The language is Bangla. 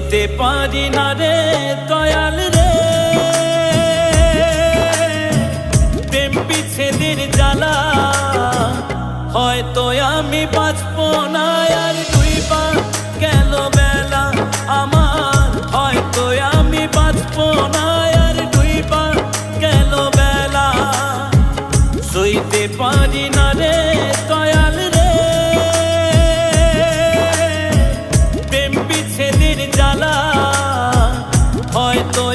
নিতে পারি না রে দয়াল রে। প্রেম বিচ্ছেদের জ্বালা, হয়তো আমি বাঁচব না আর গেল বেলা আমার, হয়তো আমি বাঁচব না আর তুই পা গেল বেলা সইতে পারি না রে জ্বালা হয়তো